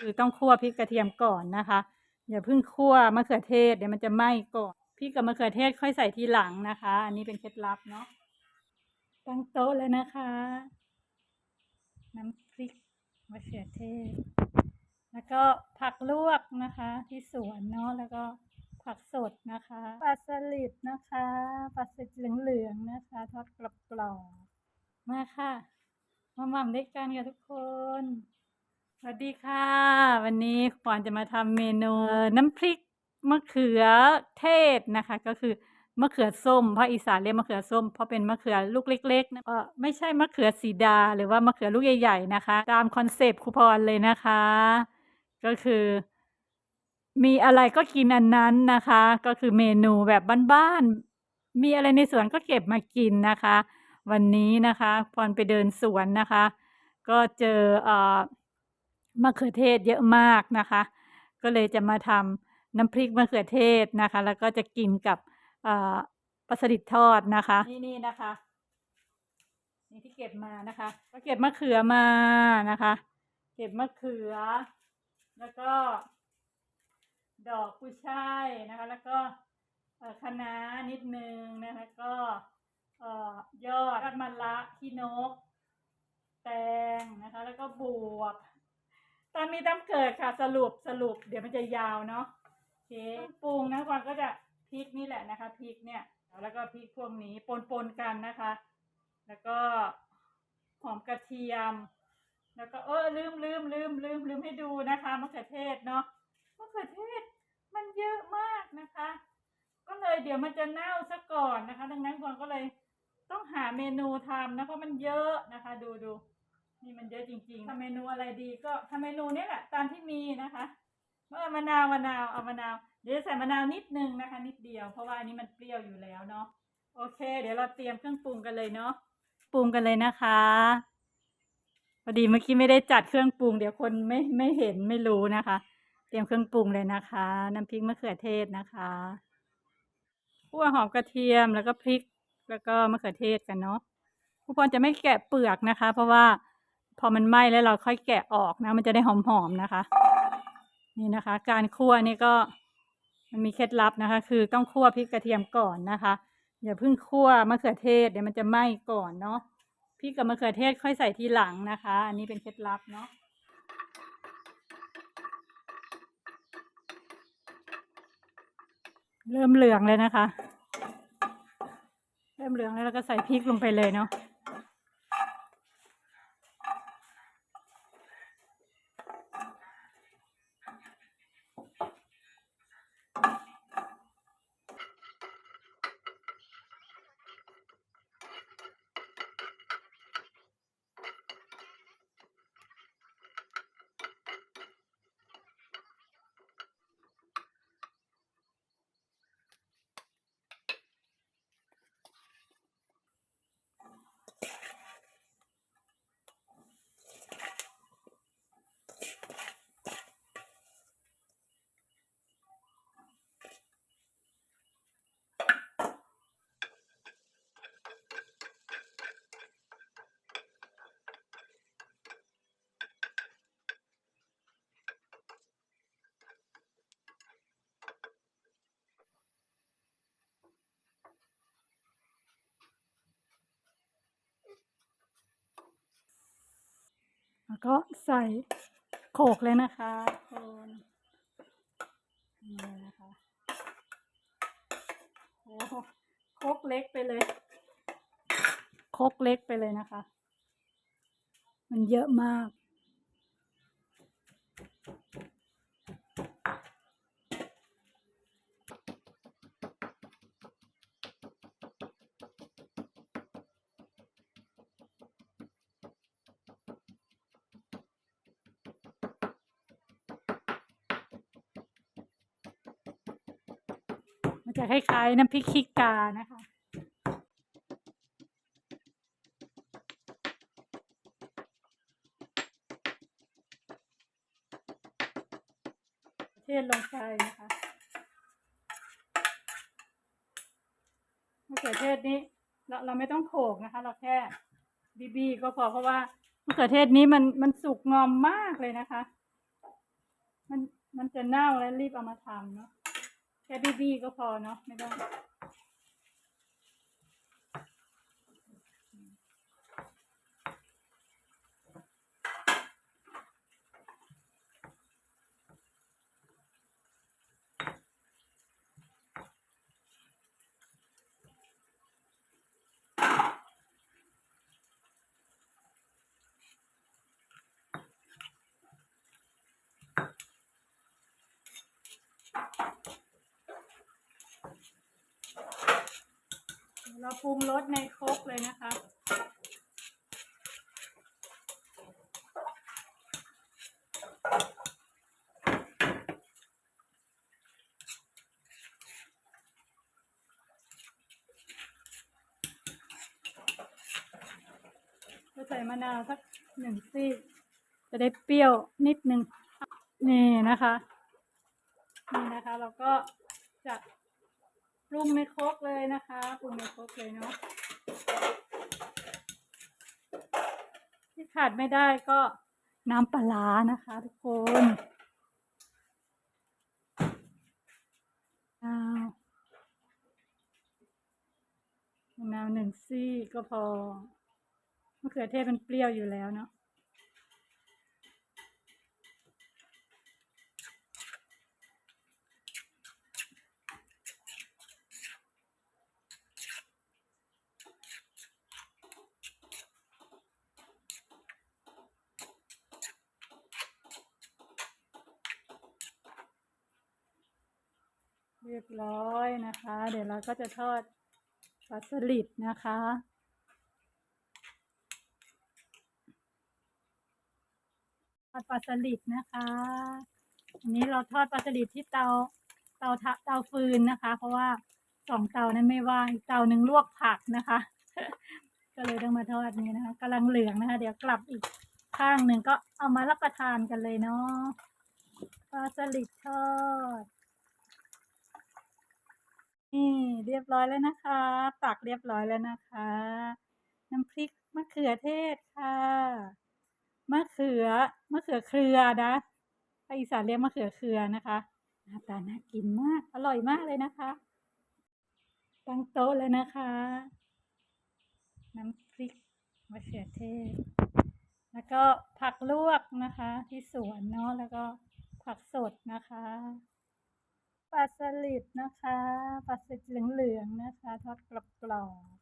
คือต้องคั่วพริกกระเทียมก่อนนะคะ อย่าเพิ่งคั่วมะเขือเทศเดี๋ยวมันจะไหม้ก่อนพริกกับมะเขือเทศค่อยใส่ทีหลังนะคะ อันนี้เป็นเคล็ดลับเนาะตั้งโต๊ะแล้วนะคะ น้ำพริกมะเขือเทศ แล้วก็ผักลวกนะคะ ที่สวนเนาะแล้วก็ผักสดนะคะปลาสลิดนะคะปลาสลิดเหลืองๆนะคะทอดกรอบๆมาค่ะมาหม่ำด้วยกันค่ะทุกคน สวัสดีค่ะ วันนี้ปอนจะมาทำเมนูน้ำพริกมะเขือเทศนะคะ ก็คือมะเขือส้มภาคอีสานเรียกมะเขือส้ม เพราะเป็นมะเขือลูกเล็กๆนะก็ไม่ใช่มะเขือสีดา หรือว่ามะเขือลูกใหญ่ ๆ นะคะ ตามคอนเซปต์ครูพรเลยนะคะ ก็คือ มีอะไรก็กินอันนั้นนะคะ ก็คือเมนูแบบบ้านๆมีอะไรในสวนก็เก็บมากินนะคะ วันนี้นะคะพรไปเดินสวนนะคะ ก็เจอเอ่อ มะเขือเทศเยอะมากนะคะ ก็เลยจะมาทำน้ำพริกมะเขือเทศนะคะ แล้วก็จะกินกับปลาสลิดทอดนะคะ นี่นี่นะคะนี่ที่เก็บมานะคะ ก็เก็บมะเขือมานะคะ เก็บมะเขือ แล้วก็ ดอกกุยช่ายนะคะ แล้วก็คะน้านิดนึงนะคะก็ยอดยอดมะละขี้นก แตงนะคะ แล้วก็บวบ ตามมีตามเกิดค่ะ สรุปสรุป เดี๋ยวมันจะยาวเนาะโอเคปรุงนะก่อนก็จะพริกนี่แหละนะคะพริกเนี่ยแล้วก็พริกพวกนี้ปนปนกันนะคะ แล้วก็หอมกระเทียม แล้วก็เออลืมลืมลืมลืมลืมให้ดูนะคะมะเขือเทศเนาะมะเขือเทศมันเยอะมากนะคะ ก็เลยเดี๋ยวมันจะเน่าซะก่อนนะคะ ดังนั้นก่อนก็เลยต้องหาเมนูทำนะเพราะมันเยอะนะคะ ดูดู นี่มันเยอะจริงๆทำเมนูอะไรดีก็ทำเมนูนี้แหละตามที่มีนะคะ เมื่อมะนาวมะนาวเอามะนาวเดี๋ยวใส่มะนาวนิดนึงนะคะ นิดเดียวเพราะว่าอันนี้มันเปรี้ยวอยู่แล้วเนาะโอเค เดี๋ยวเราเตรียมเครื่องปรุงกันเลยเนาะปรุงกันเลยนะคะพอดีเมื่อกี้ไม่ได้จัดเครื่องปรุง เดี๋ยวคนไม่ไม่เห็นไม่รู้นะคะ เตรียมเครื่องปรุงเลยนะคะ น้ำพริกมะเขือเทศนะคะขั่วหอมกระเทียมแล้วก็พริกแล้วก็มะเขือเทศกันเนาะผู้พรจะไม่แกะเปลือกนะคะ เพราะว่า พอมันไหม้แล้วเราค่อยแกะออกนะ มันจะได้หอมๆนะคะ นี่นะคะ การคั่วนี่ก็มันมีเคล็ดลับนะคะ คือต้องคั่วพริกกระเทียมก่อนนะคะอย่าเพิ่งคั่วมะเขือเทศเดี๋ยวมันจะไหม้ก่อนเนาะพริกกับมะเขือเทศค่อยใส่ทีหลังนะคะ อันนี้เป็นเคล็ดลับเนาะเริ่มเหลืองเลยนะคะ เริ่มเหลืองแล้วเราก็ใส่พริกลงไปเลยเนาะ แล้วก็ใส่โขกเลยนะคะคนนี่เลยนะคะโอ้โคกเล็กไปเลย โคกเล็กไปเลยนะคะ มันเยอะมาก จะคล้ายๆน้ำพริกขี้กานะคะ เทศลงไปนะคะมะเขือเทศนี้เราเราไม่ต้องโขกนะคะ เราแค่บีบีก็พอเพราะว่ามะเขือเทศนี้มันมันสุกงอมมากเลยนะคะ มันมันจะเน่าแล้วรีบเอามาทำเนาะ ค่บีบีก็พอเนาะไม่ต้อง เราปรุงรสในครกเลยนะคะ ก็ใส่มะนาวสักหนึ่งซีกจะได้เปรี้ยวนิดนึง นี่นะคะ นี่นะคะ เราก็จะ ปรุงในครกเลยนะคะปรุงในครกเลยเนาะที่ขาดไม่ได้ก็น้ำปลานะคะ ทุกคนอ้าวมะนาวหนึ่งซี่ก็พอมะเขือเทศมันเปรี้ยวอยู่แล้วเนาะ เรียบร้อยนะคะ เดี๋ยวเราก็จะทอดปลาสลิดนะคะ ทอดปลาสลิดนะคะ อันนี้เราทอดปลาสลิดที่เตาเตาทะเตาฟืนนะคะ เพราะว่าสองเตานั้นไม่ว่างอีกเตาหนึ่งลวกผักนะคะ ก็เลยต้องมาทอดนี้นะคะกำลังเหลืองนะคะ เดี๋ยวกลับอีกข้างหนึ่งก็เอามารับประทานกันเลยเนาะปลาสลิดทอด นี่เรียบร้อยแล้วนะคะ ตักเรียบร้อยแล้วนะคะ น้ำพริกมะเขือเทศค่ะ มะเขือมะเขือเครือนะภาคอีสานเรียกมะเขือเครือนะคะหน้าตาน่ากินมาก อร่อยมากเลยนะคะ ตั้งโต๊ะแล้วนะคะ น้ำพริกมะเขือเทศ แล้วก็ผักลวกนะคะ ที่สวนเนาะ แล้วก็ผักสดนะคะ ปลาสลิดนะคะ ปลาสลิดเหลืองๆนะคะ ทอดกรอบๆ